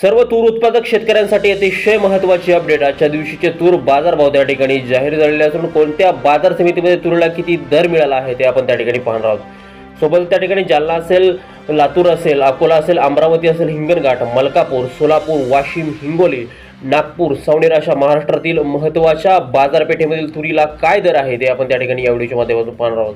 सर्व तूर उत्पादक शेतकऱ्यांसाठी अतिशय महत्त्वाची अपडेट आजच्या दिवशीचे तूर बाजारभाव त्या ठिकाणी जाहीर झालेले असून कोणत्या बाजार समितीमध्ये तुरीला किती दर मिळाला आहे ते आपण त्या ठिकाणी पाहणार आहोत. सोबत त्या ठिकाणी जालना असेल लातूर असेल अकोला असेल अमरावती असेल हिंगणघाट मलकापूर सोलापूर वाशिम हिंगोली नागपूर सावनेर अशा महाराष्ट्रातील महत्त्वाच्या बाजारपेठेमधील तुरीला काय दर आहे ते आपण त्या ठिकाणी या व्हिडिओच्या माध्यमातून पाहणार आहोत.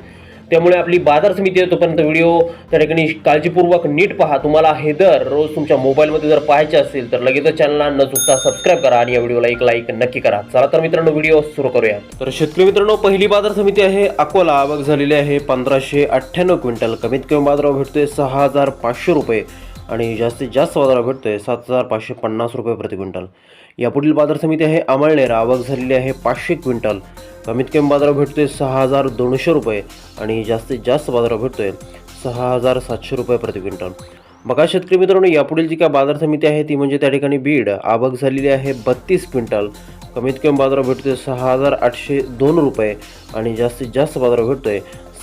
त्यामुळे आपली बाजार समिती आहे तोपर्यंत व्हिडिओ त्या ठिकाणी काळजीपूर्वक नीट पहा. तुम्हाला हे दर रोज तुमच्या मोबाईलमध्ये जर पाहायचे असेल तर लगेच चॅनलला न चुकता सबस्क्राईब करा आणि या व्हिडिओला एक लाईक नक्की करा. चला तर मित्रांनो व्हिडिओ सुरू करूया तर शेतकरी मित्रांनो पहिली बाजार समिती आहे अकोला. आवक झालेली आहे पंधराशे अठ्ठ्याण्णव क्विंटल. कमीत कमी बाजारावर भेटतोय सहा हजार पाचशे रुपये आणि जास्तीत जास्त बाजारावर भेटतोय सात हजार पाचशे पन्नास रुपये प्रति क्विंटल. यापुढील बाजार समिती आहे अमळनेर. आवक झालेली आहे पाचशे क्विंटल. कमीत कमी बाजारावर भेटतोय सहा हजार दोनशे रुपये आणि जास्तीत जास्त बाजारावर भेटतोय सहा हजार सातशे रुपये प्रति क्विंटल. बघा शेतकरी मित्रांनो यापुढील जी काय बाजार समिती आहे ती म्हणजे त्या ठिकाणी बीड. आवक झालेली आहे बत्तीस क्विंटल. कमीत कमी बाजारावर भेटतोय सहा हजार आठशे दोन रुपये आणि जास्तीत जास्त बाजारावर भेटतोय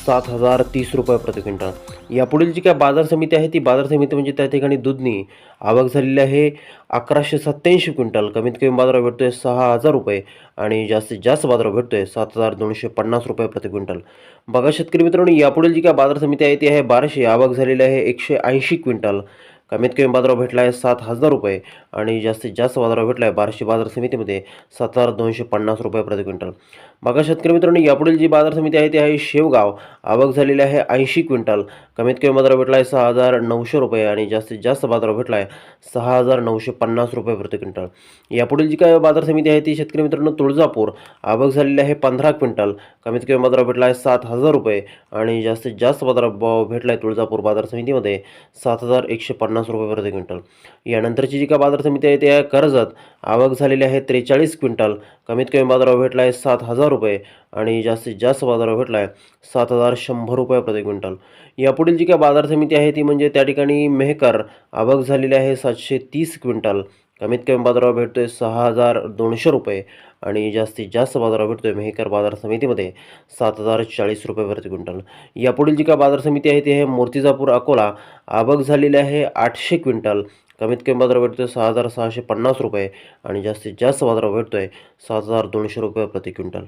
सात हजार तीस रुपये प्रति क्विंटल. यापुढील जी काय बाजार समिती आहे ती बाजार समिती म्हणजे त्या ठिकाणी दुधनी आवक झालेली आहे. अकराशे सत्त्याऐंशी क्विंटल कमीत कमी बाजारावर भेटतोय सहा हजार रुपये आणि जास्तीत जास्त बाजारावर भेटतोय सात हजार दोनशे पन्नास रुपये प्रति क्विंटल. बघा शेतकरी मित्रांनो यापुढील जी काय बाजार समिती आहे ती आहे बाराशे. आवक झालेली आहे एकशे ऐंशी क्विंटल. कमीत कमी बाजारावर भेटला आहे सात हजार रुपये आणि जास्तीत जास्त बाजाराव भेटला आहे बाराशे बाजार समितीमध्ये सात हजार दोनशे पन्नास रुपये प्रति क्विंटल. बघा शेतकरी मित्रांनो यापुढील जी बाजार समिती आहे ती आहे शेवगाव. आवक झालेली आहे ऐंशी क्विंटल. कमीत कमी बाजारावर भेटला आहे सहा हजार नऊशे रुपये आणि जास्तीत जास्त बाजारावर भेटला आहे सहा हजार नऊशे पन्नास रुपये प्रति क्विंटल. यापुढील जी काय बाजार समिती आहे ती शेतकरी मित्रांनो तुळजापूर. आवक झालेली आहे पंधरा क्विंटल. कमीत कमी बाजारावर भेटला आहे सात हजार रुपये आणि जास्तीत जास्त बाजारात भाव भेटला आहे तुळजापूर बाजार समितीमध्ये सात हजार एकशे पन्नास पन्नास रुपये प्रति क्विंटल. यानंतरची जी काय बाजार समिती आहे त्या कर्जत. आवक झालेली आहे त्रेचाळीस क्विंटल. कमीत कमी बाजारावर भेटला आहे सात हजार रुपये आणि जास्तीत जास्त बाजारावर भेटला आहे सात हजार शंभर रुपये प्रति क्विंटल. यापुढील जी काय बाजार समिती आहे ती म्हणजे त्या ठिकाणी मेहकर. आवक झालेली आहे सातशे तीस क्विंटल. कमीत कमी बाजारावर भेटतोय सहा हजार दोनशे रुपये आणि जास्तीत जास्त बाजारावर भेटतोय मेहकर बाजार समितीमध्ये सात हजार चाळीस रुपये प्रति क्विंटल. यापुढील जी काय बाजार समिती आहे ती आहे मूर्तिजापूर अकोला. आवक झालेली आहे आठशे क्विंटल. कमीत कमी बाजारावर भेटतोय सहा हजार सहाशे पन्नास रुपये आणि जास्तीत जास्त बाजारावर भेटतोय सात हजार दोनशे रुपये प्रति क्विंटल.